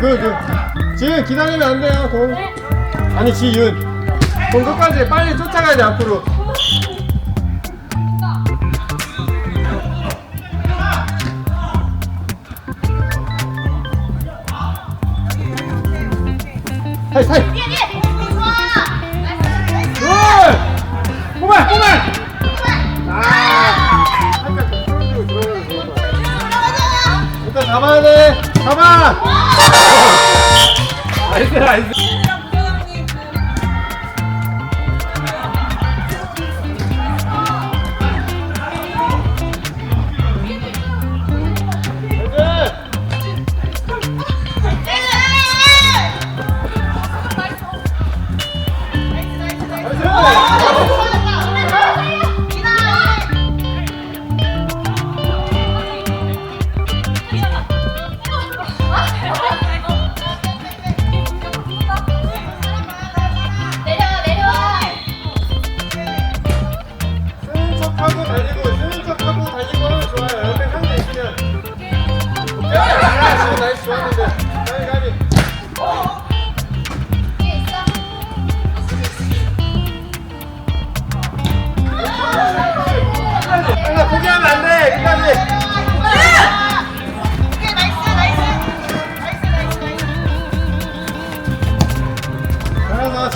네. 그, 그, 그. 지은 기다리면 안 돼요, 공. 아니, 지윤. 공 끝까지 빨리 쫓아가야 돼, 앞으로. 굿! 꼬마, 꼬마! 아! 좀 풀어주고 일단 잡아야 돼. 잡아. Ai.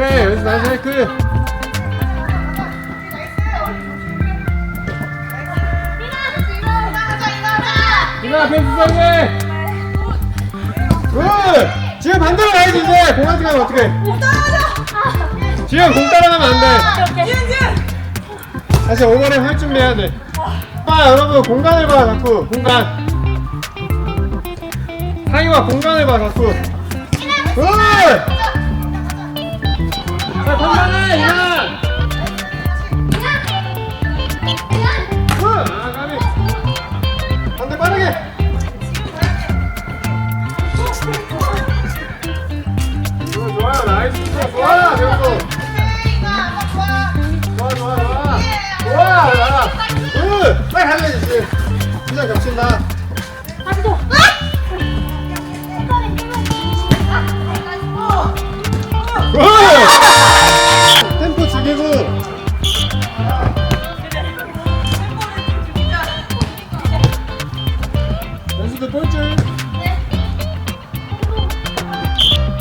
오케이, 여기서 다시 사이클. 이나 사이클. 굿. 지금 반대로 가야지 이제. 공한테 가면 어떡해. 지금 공 따라가면 안 돼. 다시 오버랩 할 준비해야 돼. 봐, 여러분 공간을 봐, 자꾸 공간. 상이와 공간을 봐, 자꾸. 굿! 자, 판단해, 이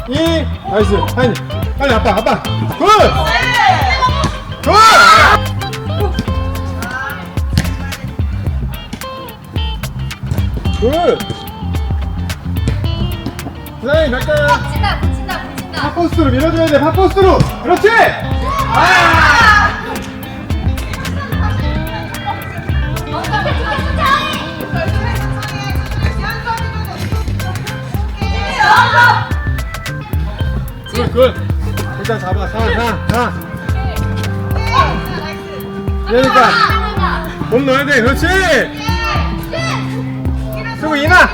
이 나이스 한 빨리 아빠 아빠 굿! 굿! 굿! 부장님 갈까요? 붙인다 붙인다 붙인다 팝포스로 밀어줘야 돼 팝포스로 그렇지! 아! 굿, 굿. 일단 잡아, 사, 사, 사. 그러니까, 몸 넣어야 돼, 그렇지! 그리고 이나!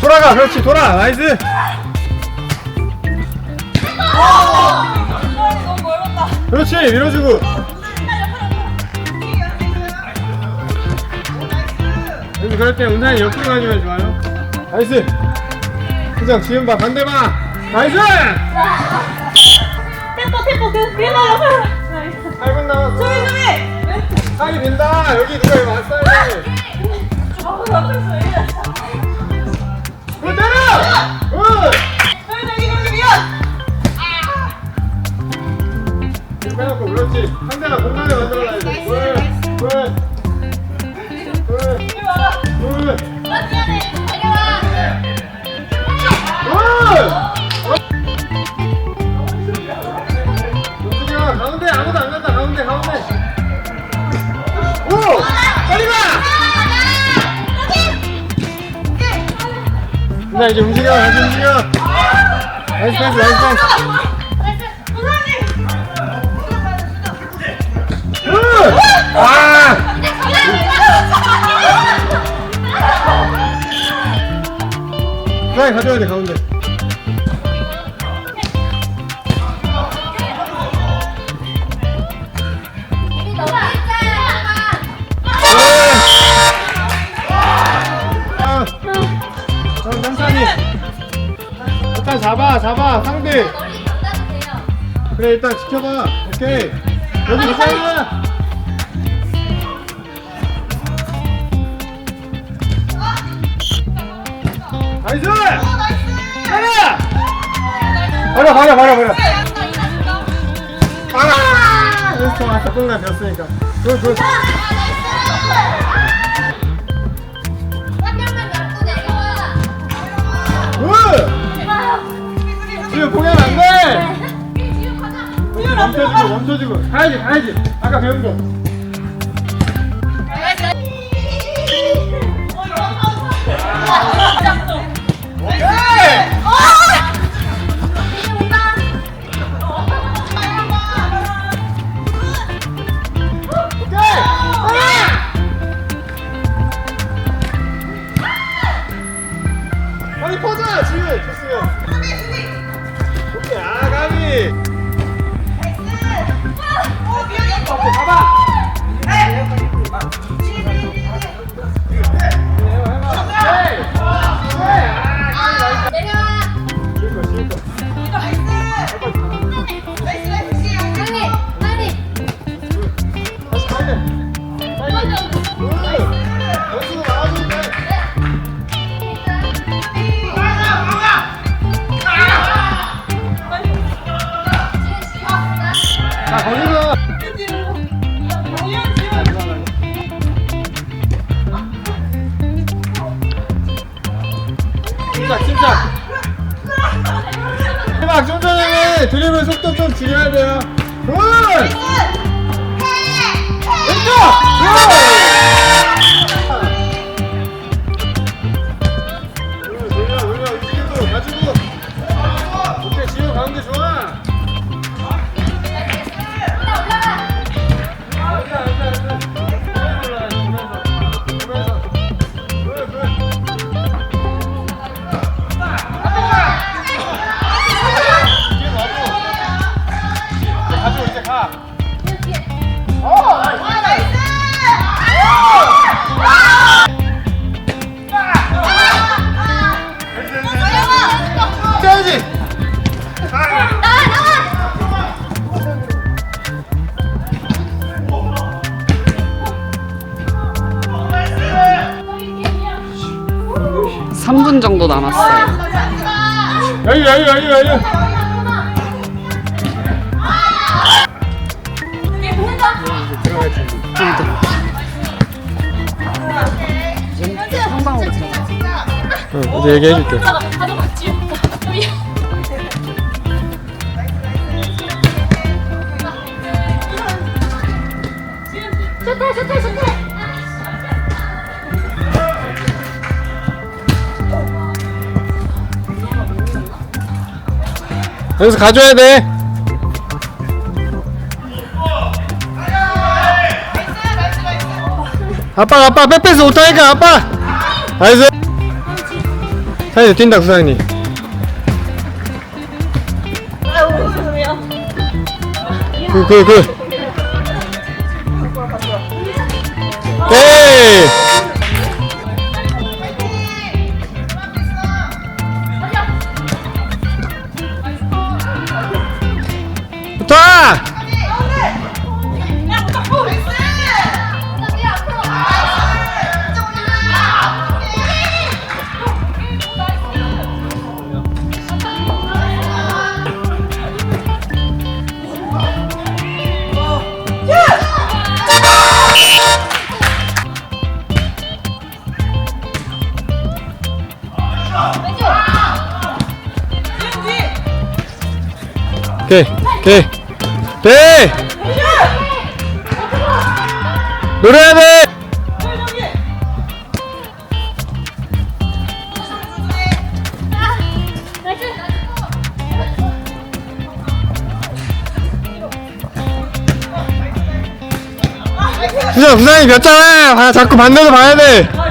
돌아가, 그렇지, 돌아, 나이스! 그렇지, 밀어주고. 그럴 때 운상이 옆으로 가주면 좋아요. 나이스! 그냥 지금 봐, 반대 봐! 나이스! 템포 템포 그 밀어요 8분 남았어. 소리 소리 상이 빈다. 여기 누가 이거 이래 때려! 소리 빼놓고 그렇지. 상대가 공간을 만들어놔야 돼. 나 이제 움직여, 다시 움직여. 나이스 패스, 나이스 패스. 굿! 아! 나이 가져야 돼, 가운데. 잡아, 잡아, 상대. 그래, 일단 지켜봐. 오케이. 여기 있잖아. 나이스! 가라! 버려, 버려, 버려, 버려. 아! 됐어, 왔어. 뽕나 되었으니까. 굿, 굿. 굿! 지금 보면 안 돼! 멈춰주고, 멈춰주고. 가야지, 가야지. 아까 배운 거. 남았어요. 들어갈 준비. 한방으로 들어가. 응, 이제 얘기해줄게. 좋다 좋다 좋다 여기서 가져야 돼. 아빠, 아빠, 빼빼스 못하니까 아빠. 나이스. 사장님 뛴다 구사장님. 그, 그, 그. 에이. 오케이 오케이 배 노래야 돼 수상 수상이 몇 점? 아 자꾸 반대로 봐야 돼.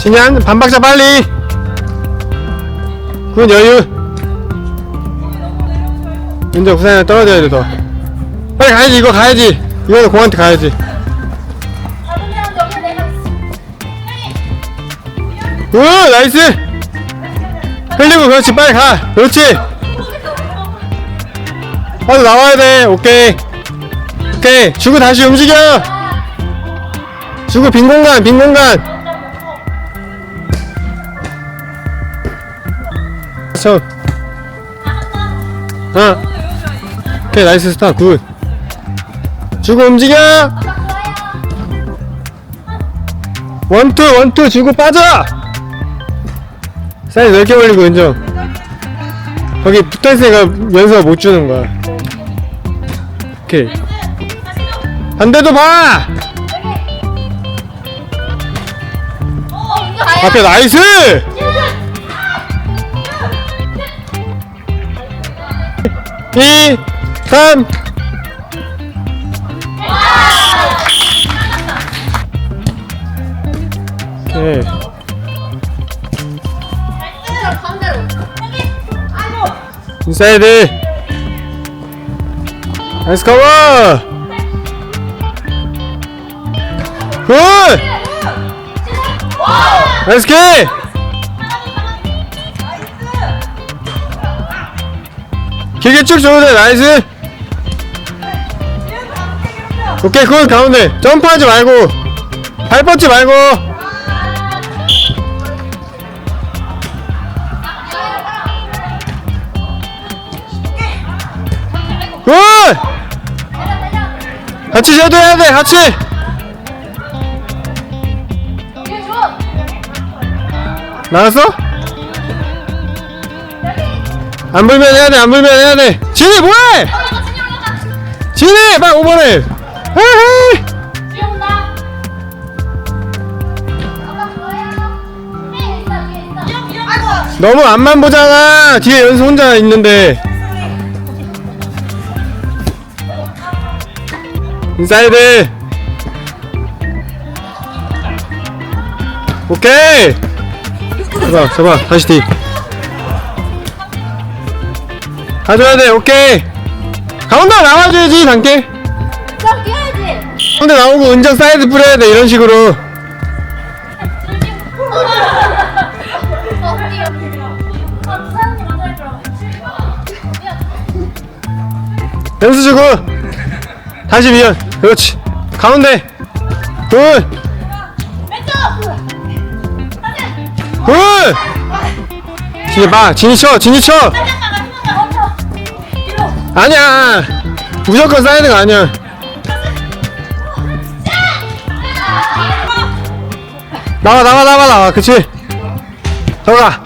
진현 반박자 빨리. 그건 여유. 윤정 부산에 떨어져야 돼더. 빨리 가야지 이거 가야지. 이거는 공한테 가야지. 오 나이스. 흘리고 그렇지 빨리 가. 그렇지. 빨리 나와야 돼 오케이. 오케이 주고 다시 움직여. 주고 빈 공간 빈 공간 저 어. 오케이 나이스 스타 굿. 주고 움직여. 원투 원투. 주고 빠져. 사이즈 넓게 올리고 은정. 거기 붙어있으니까 연수가 못 주는 거야. 오케이. 반대도 봐. 어. 앞에 나이스 이, 삼. 오케이. 가운데로. 인사이드. 나이스 커버. 굿. 나이스 킥 길게 쭉 줘도 돼 나이스. 오케이 굿 가운데. 점프하지 말고. 발 뻗지 말고. 굿! 같이 쉬어도 해야 돼 같이. 나왔어? 안 불면 해야 돼, 안 불면 해야 돼. 진이 뭐해? 진이 빨리 오버해. 헤이. 너무 앞만 보잖아. 뒤에 연수 혼자 있는데. 인사이드. 오케이. 잡아, 잡아. 다시 뒤. 가져야 돼. 오케이. 가운데 나와줘야지, 뛰어야지. 가운데 나오고 은정 사이드 뿌려야 돼. 이런 식으로. 뛰어. 연수 주고 다시 미연 그렇지 가운데 굿 굿! 진이 봐 진이 쳐 진이 쳐 아니야. 무조건 사이드가 아니야. 나와 나와 나와 나와 그치? 들어가.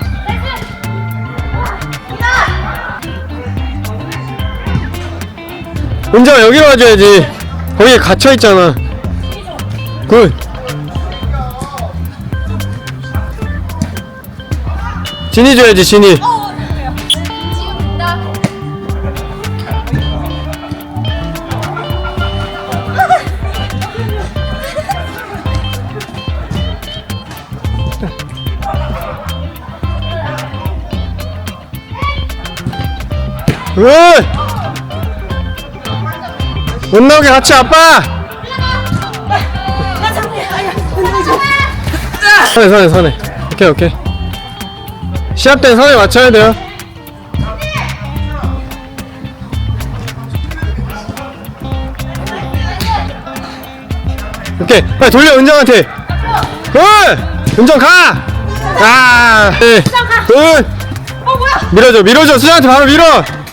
은정아 여기로 와줘야지. 거기에 갇혀있잖아. 굿. 진이 줘야지 진이 굿! 못 나오게 같이 아빠! 선에 선에 선에 오케이 오케이 시합 때는 선에 맞춰야 돼요 오케이 빨리 돌려 은정한테 굿! 은정 가! 아! 네. 굿! 어? 밀어줘 밀어줘 수정한테 바로 밀어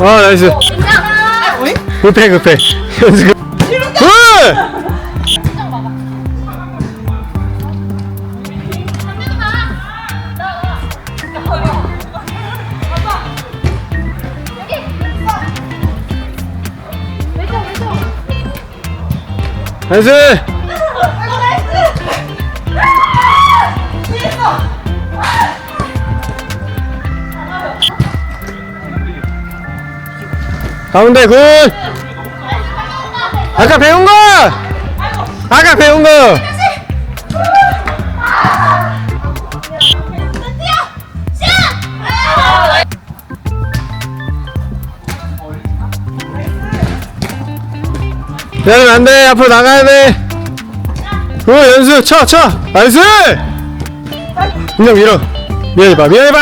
아 나이스. 어이? 급해 급해 연습 급. 나이스 가운데 굿! 아까 배운 거! 아까 배운 거! 기다리면 안돼. 앞으로 나가야 돼굿 연수. 쳐쳐. 나이스! 인정 밀어. 미안해봐 미안해봐!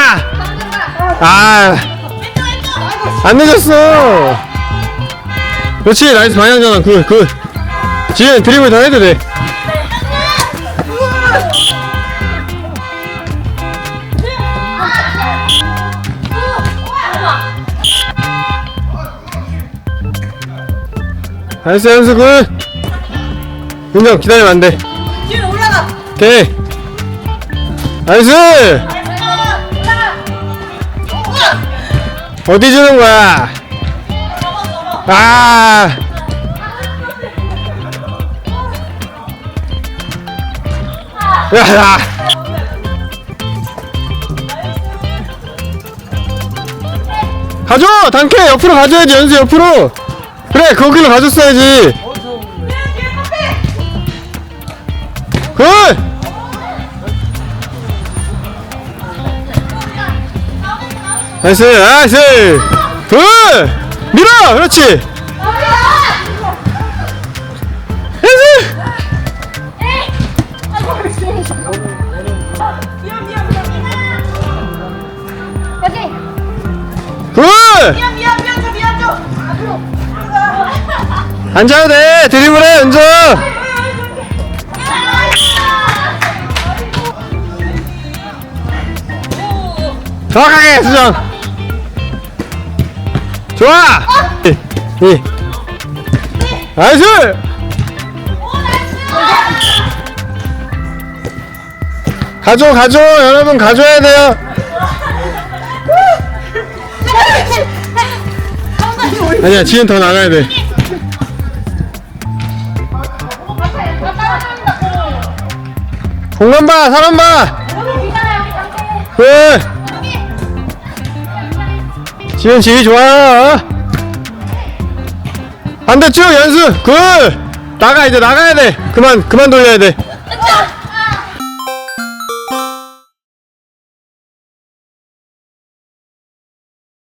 아 안 늦었어. 그렇지, 나이스 방향전환. 그, 그. 지금 드리블 더 해도 돼. 나이스, 연수 굿. 윤정, 기다리면 안 돼. 뒤로 올라가. 오케이. 나이스! 어디 주는 거야? 아! 야, 야! 가져! 단케! 옆으로 가져야지, 연수 옆으로! 그래, 거기로 가졌어야지! 굿! 나이스, 나이스! 굿! 밀어! 그렇지! 나이스! 앞으로. 앉아도 돼! 드리블해, 연주! 정확하게, 수정! 좋아! 이, 이. 나이스! 가져, 가져! 여러분, 가져야 돼요! 아니야, 지금 더 나가야 돼. 공간 봐, 사람 봐! 그! 지휘 좋아! 반대쪽 연수! 굿! 나가, 이제 나가야 돼! 그만, 그만 돌려야 돼!